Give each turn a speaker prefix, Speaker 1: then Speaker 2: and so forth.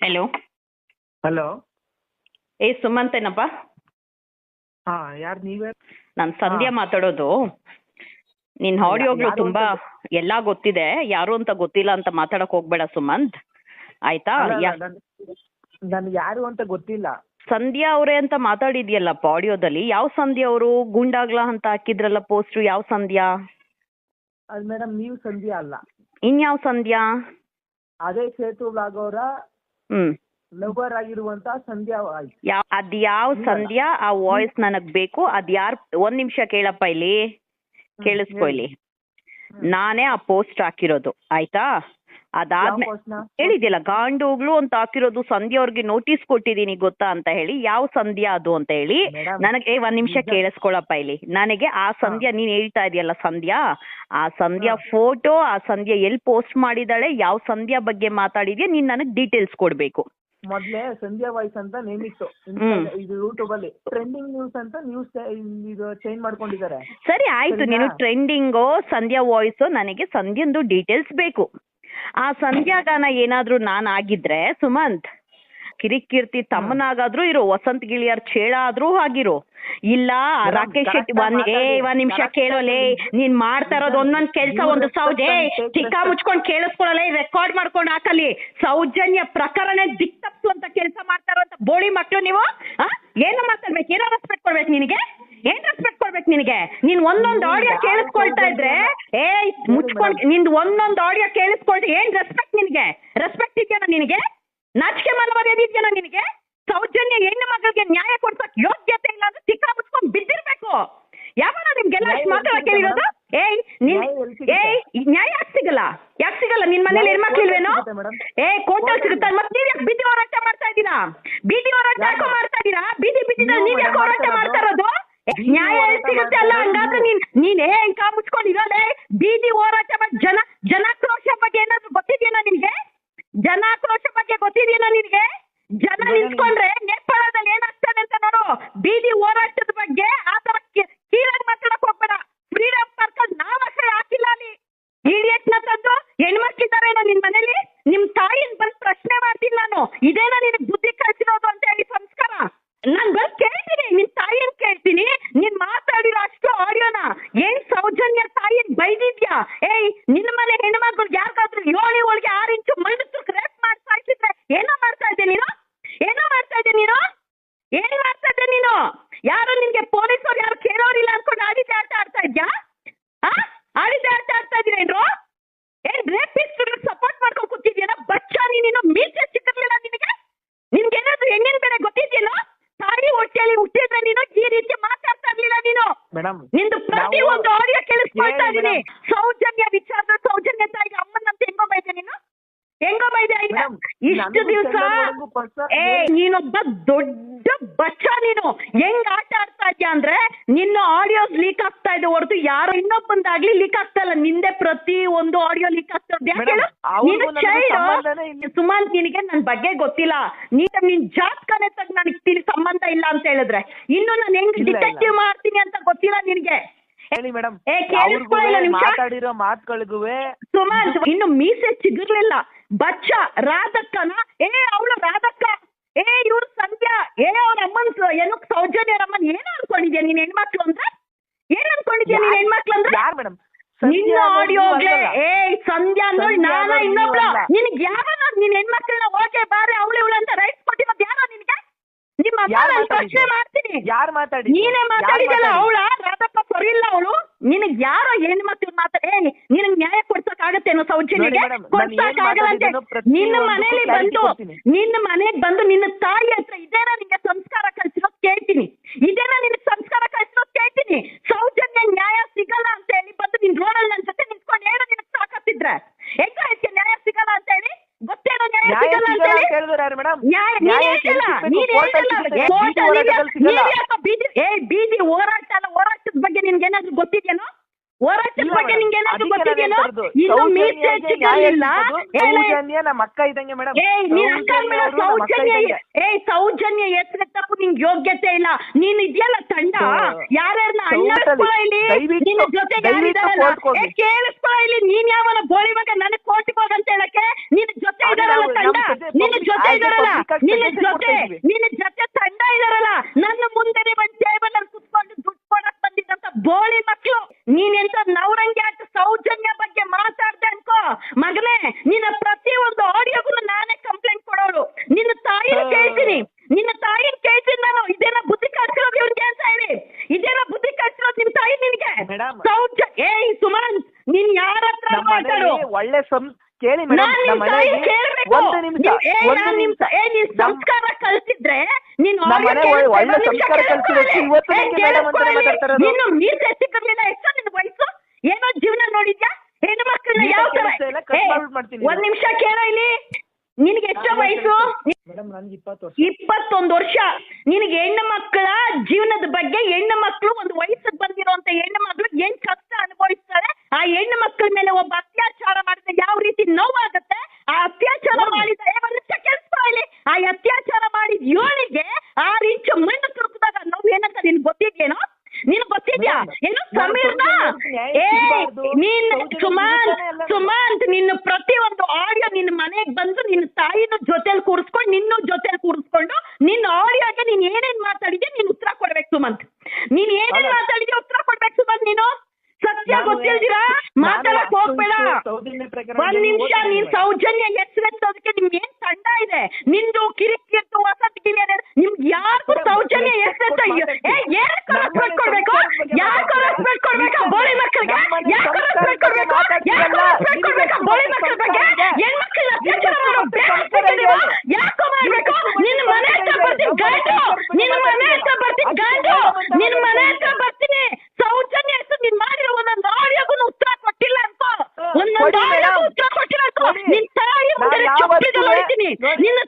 Speaker 1: Hello
Speaker 2: hello
Speaker 1: ಏ ಸುಮಂತೇನಪ್ಪ?
Speaker 2: ಹಾ ಯಾರು ನೀವೇ?
Speaker 1: ನಾನು ಸಂಧ್ಯಾ ಮಾತಾಡೋದು. ನಿನ್ ಆಡಿಯೋಗಳು ತುಂಬಾ ಎಲ್ಲಾ ಗೊತ್ತಿದೆ. ಯಾರು ಅಂತ ಗೊತ್ತಿಲ್ಲ ಅಂತ ಮಾತಾಡಕ್ ಹೋಗ್ಬೇಡ ಸುಮಂತ್. ಆಯ್ತಾ?
Speaker 2: ಯಾರು ಅಂತ ಗೊತ್ತಿಲ್ಲ.
Speaker 1: ಸಂಧ್ಯಾ ಅವರೇ ಅಂತ ಮಾತಾಡಿದ್ಯಲ್ಲಪ್ಪ ಆಡಿಯೋದಲ್ಲಿ ಯಾವ ಸಂಧ್ಯಾ ಅವರು? ಗುಂಡಾಗ್ಲ ಅಂತ ಹಾಕಿದ್ರಲ್ಲ ಪೋಸ್ಟ್ ಯಾವ ಸಂಧ್ಯಾ?
Speaker 2: ಮೇಡಮ್ ನೀವು ಸಂಧ್ಯಾ ಅಲ್ಲ.
Speaker 1: ಇನ್ಯಾವ ಸಂಧ್ಯಾ?
Speaker 2: ಅದೇ ಸೇತು ಬ್ಲಾಗ್ ಅವರ
Speaker 1: ಹ್ಮ್.
Speaker 2: ಲವರ್ ಆಗಿರುವಂತ ಸಂಧ್ಯಾ ವಾಯ್ಸ್
Speaker 1: ಯಾವ ಸಂಧ್ಯಾ? ಆ ವಾಯ್ಸ್ ನನಗ್ ಬೇಕು. ಅದ್ ಯಾರ್ ಒಂದ್ ನಿಮಿಷ ಕೇಳಪ್ಪ ಇಲ್ಲಿ. ಕೇಳಿಸ್ಕೊ ಇಲ್ಲಿ. ನಾನೇ ಆ ಪೋಸ್ಟ್ ಹಾಕಿರೋದು. ಆಯ್ತಾ? ಅದಾದ್ಮೇಲೆ ಹೇಳಿದ್ಯಲ್ಲ ಗಾಂಡೋಗ್ಲು ಅಂತ ಹಾಕಿರೋದು ಸಂಧ್ಯಾ ಅವ್ರಿಗೆ ನೋಟಿಸ್ ಕೊಟ್ಟಿದ್ದೀನಿ ಗೊತ್ತಾ ಅಂತ ಹೇಳಿ ಯಾವ ಸಂಧ್ಯಾ ಅದು ಅಂತ ಹೇಳಿ ನನಗೆ ಒಂದ್ ನಿಮಿಷ ಕೇಳಿಸ್ಕೊಳಪ್ಪ ಇಲ್ಲಿ. ನನಗೆ ಆ ಸಂಧ್ಯಾ ನೀನ್ ಹೇಳ್ತಾ ಇದೆಯಲ್ಲ ಸಂಧ್ಯಾ ಆ ಸಂಧ್ಯಾ ಫೋಟೋ ಆ ಸಂಧ್ಯಾ ಎಲ್ಲಿ ಪೋಸ್ಟ್ ಮಾಡಿದಾಳೆ ಯಾವ ಸಂಧ್ಯಾ ಬಗ್ಗೆ ಮಾತಾಡಿದ್ಯಾ ನೀನ್ ನನಗ್ ಡೀಟೇಲ್ಸ್ ಕೊಡ್ಬೇಕು.
Speaker 2: ಮೊದ್ಲೇ ಸಂಧ್ಯಾ ವಾಯ್ಸ್ ಅಂತ ನೇಮ್ ಇತ್ತು ಇದು ಯೂಟ್ಯೂಬ್ ಅಲ್ಲಿ. ಟ್ರೆಂಡಿಂಗ್ ನ್ಯೂಸ್ ಅಂತ ನ್ಯೂಸ್ ಇದು ಚೇಂಜ್ ಮಾಡ್ಕೊಂಡಿದ್ದಾರೆ.
Speaker 1: ಸರಿ ಆಯ್ತು? ನೀನು ಟ್ರೆಂಡಿಂಗ್ ಸಂಧ್ಯಾ ವಾಯ್ಸ್ ನನಗೆ ಸಂಧ್ಯಾಂದು ಡೀಟೇಲ್ಸ್ ಬೇಕು. ಆ ಸಂಧ್ಯಾಗಾನ ಏನಾದ್ರೂ ನಾನ್ ಆಗಿದ್ರೆ ಸುಮಂತ್ ಕಿರಿಕೀರ್ತಿ ತಮ್ಮನಾಗಾದ್ರೂ ಇರು ವಸಂತ್ ಗಿಳಿಯರ್ ಚೇಳ ಆದ್ರೂ ಆಗಿರೋ ಇಲ್ಲ ರಾಕೇಶ್ ಶೆಟ್ಟಿ ಒಂದ್ ಏ. ಒಂದ್ ನಿಮಿಷ ಕೇಳೋಲೇ ನೀನ್ ಮಾಡ್ತಾ ಇರೋದು ಒಂದೊಂದ್ ಕೆಲ್ಸ ಒಂದು
Speaker 2: ಸೌದೆ
Speaker 1: ಸೌಜೆ ಚಿಕ್ಕ. ಮುಚ್ಕೊಂಡ್ ಕೇಳಿಸ್ಕೊಳಲ್ಲ ರೆಕಾರ್ಡ್ ಮಾಡ್ಕೊಂಡ್ ಹಾಕಲಿ ಸೌಜನ್ಯ ಪ್ರಕರಣ ದಿಕ್ ಅಂತ ಕೆಲಸ ಮಾಡ್ತಾ ಇರೋಂತ ಬೋಳಿ ಮಕ್ಳು ನೀವು ಆ? ಏನು ಮಾತಾಡ್ಬೇಕು ಏನೋ ರೆಸ್ಪೆಕ್ಟ್ ಕೊಡ್ಬೇಕು ನಿನಗೆ ನಿನಗೆ. ನೀನ್ ಒಂದೊಂದ್ ಆಡಿಯೋ ಕೇಳಿಸ್ಕೊಳ್ತಾ ಇದ್ರೆ ಏ ಮುಚ್ಕೊಂಡ್ ನಿಂದ್ ಒಂದೊಂದ್ ಆಡಿಯೋ ಕೇಳಿಸ್ಕೊಳ್ತಾ ಏನ್ ರೆಸ್ಪೆಕ್ಟ್ ನಿನಗೆ? ರೆಸ್ಪೆಕ್ಟ್ ಇದೆಯಾ ನಿನಗೆ? ನಾಚಿಕೆ ಮನವರ್ಯಾದ ಇದೆಯಾ ನಿನಗೆ? ಸೌಜನ್ಯ ಹೆಣ್ಣು ಮಗಳಿಗೆ ನ್ಯಾಯ ಕೊಡ್ಸಕ್ ಯೋಗ್ಯತೆ ಇಲ್ಲ ಅಂದ್ರೆ ಚಿಕ್ಕ ಮುಚ್ಕೊಂಡ್ ಬಿದ್ದಿರ್ಬೇಕು. ಯಾವಾಗ ನಿಮ್ಗೆಲ್ಲ ಮಾತಾಡಕ್ಕೆ
Speaker 2: ಎಲ್ಲಿ
Speaker 1: ಏಯ್ ನಿನ್? ಏಯ್ ನ್ಯಾಯ ಯಾಕೆ ಸಿಗಲ್ಲ? ಯಾಕೆ ಸಿಗಲ್ಲ? ನಿನ್ ಮನೇಲಿ ಹೆಣ್ಮಕ್ಳಿಲ್ವೇನೋ ಏ ಕೋರ್ಟಲ್ಲಿ ಸಿಗುತ್ತ? ಮತ್ತೆ ನೀವ್ ಯಾಕೆ ಬೀದಿ ಹೋರಾಟ ಮಾಡ್ತಾ ಇದ್ದೀರಾ? ಬೀದಿ ಹೋರಾಟ? ಯಾಕೋ ಮಾಡ್ತಾ ಇದ್ದೀರಾ? ಬೀದಿ ಬೀದಿನಲ್ಲಿ
Speaker 2: ನೀವು
Speaker 1: ಯಾಕೆ ಹೋರಾಟ
Speaker 2: ಮಾಡ್ತಾ
Speaker 1: ಮಾಡ್ತಾ ಇರೋದು ಏ,
Speaker 2: ಬೀದಿ
Speaker 1: ನ್ಯಾಯ ಎಲ್ಲಿ ಸಿಗುತ್ತೆ ಅಲ್ಲ? ಹಂಗಾದ್ರೆ ನೀನ್ ನೀನ್ ಕಾ ಮುಚ್ಕೊಂಡಿರೋದೆ ಬೀದಿ ಹೋರಾಟ ಬಗ್ಗೆ ಜನ ಜನಾಕ್ರೋಶ ಬಗ್ಗೆ ಏನಾದ್ರು ಗೊತ್ತಿದೆಯೇನೋ ನಿನ್ಗೆ? ಜನಾಕ್ರೋಶ ಬಗ್ಗೆ ಗೊತ್ತಿದೆಯೇನೋ ನಿನ್ಗೆ? ಜನ ನಿಂತ್ಕೊಂಡ್ರೆ ನೇಪಾಳದಲ್ಲಿ ಏನಾಗ್ತದೆ ಅಂತ ನೋಡು. ಬೀದಿ ಹೋರಾಟದ ಬಗ್ಗೆ ಆ ತರ ಕೀಳಾಗಿ ಮಾತಾಡಕ್ ಹೋಗ್ಬೇಡ. ಫ್ರೀಡಮ್ ಪಾರ್ಕ್ ಅಲ್ಲಿ ನಾವ್ ಅಷ್ಟೇ ಹಾಕಿಲ್ಲ ಅಲ್ಲಿ. ಇಡಿಯಟ್ನ ತಂದು ಹೆಣ್ಮಕ್ಳಿದಾರೇನೋ ನಿನ್ ಮನೇಲಿ? ನಿಮ್ ತಾಯಿನ್ ಬಂದ್ ಪ್ರಶ್ನೆ ಮಾಡ್ತೀನಿ ನಾನು. ಇದೇನೋ ನಿನ್ ಬುದ್ಧಿ ಕಳ್ಸಿರೋದು ಅಂತ ಹೇಳಿ ಸಂಸ್ಕಾರ. ನಾನ್ ಬಂದ್ ಕೇಳ್ತೀನಿ ನಿನ್ ತಾಯಿನ್ ಕೇಳ್ತೀನಿ ನೀನ್ ಮಾತಾಡಿರೋ ಅಷ್ಟು ಆಡಿಯೋನ ಏನ್ ಸೌಜನ್ಯ ತಾಯಿನ್ ಬೈದಿದ್ಯಾ ಏಯ್ ನಿನ್ ಮನೆ ಹೆಣ್ಮಕ್ಳು ಯಾರಿಗಾದ್ರೂ ಏಳು ಏಳಿಗೆ ಆರು ಇಂಚು ಮಣ್ಣು ರೇಪ್ ಮಾಡ್ತಾ ಇದ್ರೆ ಏನೋ ಮಾಡ್ತಾ ಇದ್ದೆ ನೀನು? ಏನೋ ಮಾಡ್ತಾ ಇದ್ದೆ ನೀನು? ಏನ್ ಮಾಡ್ತಾ ಇದ್ದೆ ನೀನು? ಯಾರು ನಿನ್ಗೆ ಪೊಲೀಸರು ಯಾರು ಕೇಳೋರಿಲ್ಲ ಅನ್ಕೊಂಡು ಆಡಿದ್ದೆ ಆಟ ಆಡ್ತಾ ಇದ್ಯಾ? ಹಾ ಆಡಿದ್ದೆ ಆಟ ಆಡ್ತಾ ಇದೀರೇನ್ರು ಏನ್ ರೇಪಿಸ್ಟ್ ಸಪೋರ್ಟ್ ಮಾಡ್ಕೊಂಡು ಕೂತಿದ್ಯಾ ಬಚ್ಚ ನೀನು ಮೀಸೆ ಸಿಕ್ಕಿರ್ಲಿಲ್ಲ ನಿನಗೆ? ನಿನ್ಗೆ ಏನಾದ್ರು ಹೆಣ್ಣಿನ ಬೆಲೆ ಗೊತ್ತಿದ್ಯಲ್ಲ ತಾಯಿ ಹೊಟ್ಟೆಯಲ್ಲಿ ಹುಟ್ಟಿದ್ರೆ ನೀನು ಈ ರೀತಿ ಮಾತಾಡ್ತಾ ಇರ್ಲಿಲ್ಲ ನೀನು? ನಿಂದು ಪ್ರತಿ ಒಂದು ಆಡಿಯೋ ಕೇಳಿಸ್ಕೊಳ್ತಾ ಇದೀನಿ
Speaker 2: madam.
Speaker 1: ಸೌಜನ್ಯ ವಿಚಾರದ ಸೌಜನ್ಯ ತಾಯಿಗೆ ಅಮ್ಮನಂತ ಹೆಂಗೋ ಬೈದೆ ನೀನು ಹೆಂಗೋ ಇದೆ
Speaker 2: Madam,
Speaker 1: ಇಷ್ಟು ದಿವಸ ಏ. ನೀನೊಬ್ಬ ದೊಡ್ಡ ಬಚ್ಚ ನೀನು. ಹೆಂಗ್ ಆಟ ಆಡ್ತಾ ಇದ್ಯಾ ಅಂದ್ರೆ ನಿನ್ನ ಆಡಿಯೋಸ್ ಲೀಕ್ ಆಗ್ತಾ ಇದೆ ಹೊರತು ಯಾರೋ ಇನ್ನೊಬ್ಬಂದಾಗ್ಲಿ ಲೀಕ್ ಆಗ್ತಾ ಇಲ್ಲ. ನಿಂದೆ ಪ್ರತಿ ಒಂದು ಆಡಿಯೋ ಲೀಕ್ ಆಗ್ತಾ
Speaker 2: ಇಲ್ಲ.
Speaker 1: ಸುಮಂತ್ ನಿನಗೆ ನನ್ ಬಗ್ಗೆ ಗೊತ್ತಿಲ್ಲ. ನೀನ್ ನಿನ್ ಜಾತಕನೇ ತಗ್ ನನಗೆ ತಿಳಿ ಸಂಬಂಧ ಇಲ್ಲ ಅಂತ ಹೇಳಿದ್ರೆ. ಇನ್ನು ನಾನು ಹೆಂಗ್. ಡಿಟೆಕ್ಟಿವ್ ಮಾಡ್ತೀನಿ ಅಂತ ಗೊತ್ತಿಲ್ಲ ನಿನಗೆ.
Speaker 2: ಹೇಳಿ ಮೇಡಮ್.
Speaker 1: ಏ, ಕೇಳಿಸ್ಕೊಳ್ಳಿಲ್ಲ ನಿಮಿಷ?
Speaker 2: ಮಾತಾಡಿರೋ ಮಾತುಗಳಿಗೂ
Speaker 1: ಸುಮಂತ್ ಇನ್ನು ಮೀಸೆ ಚಿಗುರ್ಲಿಲ್ಲ. ಬಚ್ಚ ರಾಧಕ್ಕನ ಏ ಅವಳು ರಾಧಕ್ಕ. ಏ ಇವ್ರು ಸಂಧ್ಯಾ. ಏ ಅವ್ರ ಅಮ್ಮನ್ ಸ- ಏನು ಸೌಜನ್ಯ ಅಮ್ಮನ್ ಏನ್ ಅನ್ಕೊಂಡಿದ್ಯಾ ನೀನ್ ಹೆಣ್ಮಕ್ಳು ಅಂದ್ರೆ? ಏನ್ ಅನ್ಕೊಂಡಿದ್ಯಾ ನೀನ್ ಹೆಣ್ಮಕ್ಳು ಅಂದ್ರೆ?
Speaker 2: ಯಾರು ಮೇಡಮ್?
Speaker 1: ನಿನ್ನ ಆಡಿಯೋಗ್ಲೆ ಏ ಸಂಧ್ಯಾ ಅಂದ್ರೆ
Speaker 2: ಸಂಧ್ಯಾ
Speaker 1: ನಾನ ಇನ್ನೊಬ್ಳು.
Speaker 2: ನೀವಲ್ಲ.
Speaker 1: ನಿನಗೆ ಯಾವನ ನಿನ್ ಹೆಣ್ಮಕ್ಳನ್ನ ಓಕೆ ಬಾರೆ ಅವಳು ಇವಳು ಅಂತ ರೈಟ್ಸ್ ಕೊಟ್ಟಿರೋದು ಯಾರೋ ನಿನಗೆ ನಿಮ್ಮ ಅಮ್ಮ
Speaker 2: ಯಾರ್
Speaker 1: ನಾನ್ ಪ್ರಶ್ನೆ? ಮಾಡ್ತೀನಿ.
Speaker 2: ಯಾರು ಮಾತಾಡಿ
Speaker 1: ನೀನೇ ಮಾತಾಡಿದಲ್ಲ ಅವಳ? ರಾಧಪ್ಪ ಕೊರಿಲ್ಲ ಅವಳು. ನಿನಗ್ ಯಾರೋ ಹೆಣ್ಮಕ್ಳು ಮಾತಾಡ ಏ ನಿನಗ್ ನ್ಯಾಯ ಕೊಡ್ಸಕ್ ಆಗತ್ತೇನೋ ಸೌಜನ್ಯಗೆ ಕೊಡ್ಸಕ್
Speaker 2: ಏನ್
Speaker 1: ಆಗಲ್ಲ ಅಂತ
Speaker 2: ಮಾತಾಡಿದ್ದೀನೋ ಪ್ರತಿ
Speaker 1: ನಿನ್ನ ಮನೇಲಿ ಬಂದು. ನಿನ್ನ ಮನೆಗ್ ಬಂದು ನಿನ್ನ ತಾಯಿ ಹತ್ರ ಇದೇನಾ ನಿಂಗೆ ಸಂಸ್ಕಾರ ಕಲ್ಸಿರೋದ್ ಕೇಳ್ತೀನಿ. ಇದೇನಾ ನಿನ್ ಸಂಸ್ಕಾರ ಕಲ್ಸಿರೋದ್ ಕೇಳ್ತೀನಿ. ಸೌಜನ್ಯ ನ್ಯಾಯ ಸಿಗಲ್ಲ ಅಂತ ಹೇಳಿ ಬಂದು ನಿನ್ ರೋಡಲ್ಲಿ ನನ್ ಜೊತೆ ನಿಂತ್ಕೊಂಡು ಏನೋ ನಿನಗ್ ಸಾಕತ್ತಿದ್ರೆ. ಹೆಂಗ ಇದಕ್ಕೆ ನ್ಯಾಯ ಸಿಗಲ್ಲ ಅಂತ ಹೇಳಿ? ಗೊತ್ತೇನೋ ನ್ಯಾಯ ಸಿಗಲ್ಲ ಅಂತ ಹೇಳಿ? ನ್ಯಾಯ ನೀನ್ ಹೇಳ್ತಿಲ್ಲ ನೀನ್ ಹೇಳ್ತಿಲ್ಲ ಏ, ಕೋರ್ಟಲ್ಲಿ ನೀನ್ ಹೋರಾಟ ಅಲ್ಲ ಹೋರಾಟದ ಬಗ್ಗೆ ನಿನ್ಗೆ ಏನಾದ್ರು ಗೊತ್ತಿದ್ಯೇನೋ? ಹೋರಾಟದ ಬಗ್ಗೆ
Speaker 2: ನಿಮ್ಗೆ
Speaker 1: ನಿಂಗೆ ಏನಾದ್ರು
Speaker 2: ಅದಕ್ಕೆ ನಾನು
Speaker 1: ಗೊತ್ತಿದೆಯೋ
Speaker 2: ಹೇಳ್ತಿರೋದು.
Speaker 1: ಇನ್ನು ಮೀಸೆ
Speaker 2: ಸೌಜನ್ಯ ನಮ್ಮ ಅಕ್ಕ ಇದ್ದಂಗೆ ಮೇಡಮ್.
Speaker 1: ಏಯ್ ನೀನ್ ಅಕ್ಕ ಮೇಡ ಸೌಜನ್ಯ ಏಯ್ ಸೌಜನ್ಯ ಎತ್ತರ ತಪ್ಪು ನಿಂಗ್ ಯೋಗ್ಯತೆ ಇಲ್ಲ. ನೀನ್ ಇದೆಯಲ್ಲ ತಂಡ?
Speaker 2: ಹ್ಮ್.
Speaker 1: ಯಾರ್ಯಾರನ್ನ. ಅಣ್ಣಸ್ಕೊಳ ಇಲ್ಲಿ?
Speaker 2: ದಯವಿಟ್ಟು-
Speaker 1: ನಿನ್ನ ಜೊತೆಗೆ
Speaker 2: ದಯವಿಟ್ಟು court ಹೋಗಿ.
Speaker 1: ಏ ಕೇಳಿಸ್ಕೊಳ ಇಲ್ಲಿ. ನೀನ್ ಯಾವನ ಗೋಳಿ ಬಗ್ಗೆ ನನಗ್ ಕೋರ್ಟಿಗೆ ಹೋಗ ಅಂತ ಹೇಳಕ್ಕೆ? ನಿನ್ನ ಜೊತೆ ಇದಾರಲ್ಲ ತಂಡ? ನಿನ್ನ ಜೊತೆ ಇದಾರಲ್ಲ? ನಿನ್ನ ಜೊತೆ ನಿನ್ನ ಜೊತೆ ತಂಡ ಮಕ್ಳು ನೀನ್ ಎಂತ ನವರಂಗಿ ಆಟ ಸೌಜನ್ಯ ಬಗ್ಗೆ ಮಾತಾಡ್ದೆ ಅನ್ಕೋ. ಮಗನೇ ನಿನ್ನ ಪ್ರತಿ ಒಂದು ಆಡಿಯೋಗೂ ನಾನೇ ಕಂಪ್ಲೇಂಟ್ ಕೊಡೋರು. ನಿನ್ನ ತಾಯಿನ. ಕೇಳ್ತೀನಿ. ನಿನ್ನ ತಾಯಿನ ಕೇಳ್ತೀನಿ ನಾನು. ಇದೇನ ಬುದ್ಧಿ ಕಳ್ಸಿರೋದು ಇವ್ನಿಗೆ ಅಂತ ಹೇಳಿ. ಇದೇನ ಬುದ್ಧಿ ಕಳ್ಸಿರೋದು ನಿನ್ ತಾಯಿ ನಿನ್ಗೆ. ಸೌಜ ಏಯ್ ಸುಮಂತ್ ನೀನ್ ಯಾರ ಹತ್ರ ಮಾತಾಡು?
Speaker 2: ಒಳ್ಳೆ ಸಂ ಕೇಳಿ
Speaker 1: ನಿಮ್
Speaker 2: ಒಂದು ನಿಮಿಷ
Speaker 1: ಏ,
Speaker 2: ಒಂದು
Speaker 1: ನಾನ್ ನಿಮ್
Speaker 2: ನಿಮಿಷ.
Speaker 1: ಏ ನೀನ್ ಸಂಸ್ಕಾರ ಕಲ್ತಿದ್ರೆ ನೀನ್
Speaker 2: ಒಳ್ಳೆ ಸಂಸ್ಕಾರ
Speaker 1: ಇಲ್ಲಿ.
Speaker 2: ಇವತ್ತು
Speaker 1: ಏ,
Speaker 2: ನಿಮ್ಗೆ ಮೇಡಮ್
Speaker 1: ಕೇಳಿಸ್ಕೊ
Speaker 2: ಅಂತಾನೆ
Speaker 1: ಇಲ್ಲಿ.
Speaker 2: ಮಾತಾಡ್ತಾ ಇರೋದು.
Speaker 1: ಮೀಸೆ ಸಿಕ್ಕಿರ್ಲಿಲ್ಲ ಎಷ್ಟು ನಿನ್ ವಯಸ್ಸು? ಏನೋ ಜೀವನ ನೋಡಿದ್ಯಾ? ಹೆಣ್ಣು ಮಕ್ಕಳನ್ನ ಯಾವ ತರ? ಒಂದ್ ನಿಮಿಷ ಕೇಳೋ ಇಲ್ಲಿ. ನಿನಗೆ ಎಷ್ಟೋ ವಯಸ್ಸು? ಇಪ್ಪತ್ತೊಂದು ವರ್ಷ. ನಿನಗೆ ಹೆಣ್ಣು ಮಕ್ಕಳ ಜೀವನದ ಬಗ್ಗೆ ಹೆಣ್ಣು ಮಕ್ಕಳು ಒಂದು ವಯಸ್ಸಿಗೆ ಬಂದಿರುವಂತ ಹೆಣ್ಣು ಮಕ್ಕಳು ಏನ್ ಕಷ್ಟ ಅನುಭವಿಸ್ತಾರೆ? ಆ ಹೆಣ್ಣು ಮಕ್ಕಳ ಮೇಲೆ ಒಬ್ಬ ಅತ್ಯಾಚಾರ ಮಾಡಿದ್ರೆ ಯಾವ ರೀತಿ ನೋವಾಗುತ್ತೆ ಆ ಅತ್ಯಾಚಾರ ಮಾಡಿದ ಏ, ಒಂದ್ ನಿಮಿಷ ಕೇಳಿಸ್ಕೊ ಇಲ್ಲಿ ಆ ಅತ್ಯಾಚಾರ ಮಾಡಿದ ಯೋಳಿಗೆ ಆರು ಇಂಚು ಮಣ್ಣು ತುರುಕಿದಾಗ ನೋವು ಏನಂತ ನಿನ್ ಗೊತ್ತಿದ್ಯೇನೋ ನಿನ್ ಗೊತ್ತಿದ್ಯಾ
Speaker 2: ಮೇಡಮ್,
Speaker 1: ಏನು
Speaker 2: ನಾನು
Speaker 1: ಸಮೀರ್ನ
Speaker 2: ಸೌಜನ್ಯಕ್ಕೆ ನ್ಯಾಯ
Speaker 1: ಏ
Speaker 2: ಸಿಗ್ಬಾರ್ದು.
Speaker 1: ನೀನ್
Speaker 2: ಸೌಜನ್ಯ
Speaker 1: ಸುಮಾಂತ್
Speaker 2: ಜೀವಿತಾನೇ ಅಲ್ಲ ಅದು.
Speaker 1: ಸುಮಾಂತ್ ನಿನ್ನ ಪ್ರತಿ ಒಂದು ಆಡಿಯೋ ನಿನ್ನ ಮನೆಗೆ ಬಂದು ನಿನ್ನ ತಾಯಿನ ಜೊತೆಲಿ ಕೂರಿಸ್ಕೊಂಡು ನಿನ್ನೂ ಜೊತೆಲಿ ಕೂರಿಸ್ಕೊಂಡು ನಿನ್ನ ಆಡಿಯೋಗೆ ನೀನ್ ಏನೇನ್ ಮಾತಾಡಿದ್ಯಾ ನೀನ್ ಉತ್ತರ ಕೊಡ್ಬೇಕು ಸುಮಂತ್ ನೀನ್ ಏನೇನ್
Speaker 2: ಅಲ್ಲ.
Speaker 1: ಮಾತಾಡಿದ್ಯಾ ಉತ್ತರ ಕೊಡ್ಬೇಕು ಸುಮಂತ್ ನೀನು ಸತ್ಯ
Speaker 2: ನಾನು-
Speaker 1: ಗೊತ್ತಿಲ್ದಿರಾ
Speaker 2: ನಾನು
Speaker 1: ಮಾತಾಡಕ್
Speaker 2: ಅಷ್ಟು
Speaker 1: ಹೋಗ್ಬೇಡ
Speaker 2: ಇಷ್ಟು ಸೌಜನ್ಯ ಪ್ರಕರಣ
Speaker 1: ಒಂದ್ ನಿಮಿಷ ನೀನ್. ಸೌಜನ್ಯ ಹೆಸರೆತ್ತೋದಕ್ಕೆ ನಿಮ್ಗೆ ಏನ್ ತಂಡ ಇದೆ? ನಿಂದು ಕಿರಿಕಿರ್ತು ವಸತಿಗಿರಿ ನಿಮ್ಗೆ ಯಾರಿಗೂ ಸೌಜನ್ಯ ಹೆಸರೆತ್ತ ಏ
Speaker 2: ನಮ್ಮ
Speaker 1: ರೆಸ್ಪೆಕ್ಟ್ ಕೊಡ್ಬೇಕು?
Speaker 2: ಬಗ್ಗೆ
Speaker 1: ರೆಸ್ಪೆಕ್ಟ್ ಕೊಡ್ಬೇಕು? ಬೋಳಿ ಮಕ್ಕಳಿಗೆ?
Speaker 2: ನಮ್ಮ ಮನೆ
Speaker 1: ಯಾಕೋ
Speaker 2: ಸಂಸ್ಕಾರದ
Speaker 1: ರೆಸ್ಪೆಕ್ಟ್
Speaker 2: ಬಗ್ಗೆ
Speaker 1: ಕೊಡ್ಬೇಕು
Speaker 2: ಮಾತಾಡ್ತೀರಲ್ಲ?
Speaker 1: ಯಾಕೋ ರೆಸ್ಪೆಕ್ಟ್
Speaker 2: ನಿಮ್ಗೆ
Speaker 1: ಕೊಡ್ಬೇಕಾ
Speaker 2: ಎಷ್ಟು
Speaker 1: ಬೋಳಿ
Speaker 2: ಮಕ್ಕಳ
Speaker 1: ಮಕ್ಕಳ ಬಗ್ಗೆ
Speaker 2: ಸಂಸ್ಕಾರ ಇದೆ?
Speaker 1: ಹೆಣ್ಮಕ್ಳನ್ನ
Speaker 2: ನಿಮ್ಗೆ
Speaker 1: ಅತ್ಯಾಚಾರ
Speaker 2: ಎಷ್ಟು
Speaker 1: ಮಾಡೋ
Speaker 2: ಮಕ್ಕಳ
Speaker 1: ಬ್ಯಾಸ್
Speaker 2: ಸಂಸ್ಕಾರ
Speaker 1: ನೀವು
Speaker 2: ಇದೆ?
Speaker 1: ಯಾಕೋ ಮಾಡ್ಬೇಕು
Speaker 2: ಎಷ್ಟು
Speaker 1: ನಿನ್ನ
Speaker 2: ಮಕ್ಕಳ
Speaker 1: ಮನೆ ಹತ್ರ
Speaker 2: ಸಂಸ್ಕಾರ
Speaker 1: ಬರ್ತೀನಿ
Speaker 2: ಇದೆ?
Speaker 1: ಗಂಟು
Speaker 2: ನಮ್ಮ
Speaker 1: ನಿನ್ನ ಮನೆ ಹತ್ರ ಬರ್ತೀನಿ
Speaker 2: ಅದಕ್ಕೆ
Speaker 1: ಗಂಟು
Speaker 2: ಗೌರವ
Speaker 1: ನಿನ್ನ ಮನೆ ಹತ್ರ
Speaker 2: ಮಾತಾಡ್ತೀನಿ.
Speaker 1: ಬರ್ತೀನಿ ಸೌಜನ್ಯ ಹೆಸರು ನೀನ್ ಮಾಡಿರೋ ಒಂದೊಂದು ಆಡಿಯೋಗೂ ಉತ್ತರ ಕೊಟ್ಟಿಲ್ಲ ಅನ್ಕೋ ಒಂದೊಂದು
Speaker 2: ಕೊಡಿ ಮೇಡಮ್. ಕೊಡಿ.
Speaker 1: ನಿನ್ ತಾಯಿ ಮುಂದೆ
Speaker 2: ನಾನು
Speaker 1: ಹೊಡಿತೀನಿ ನಿನ್ನ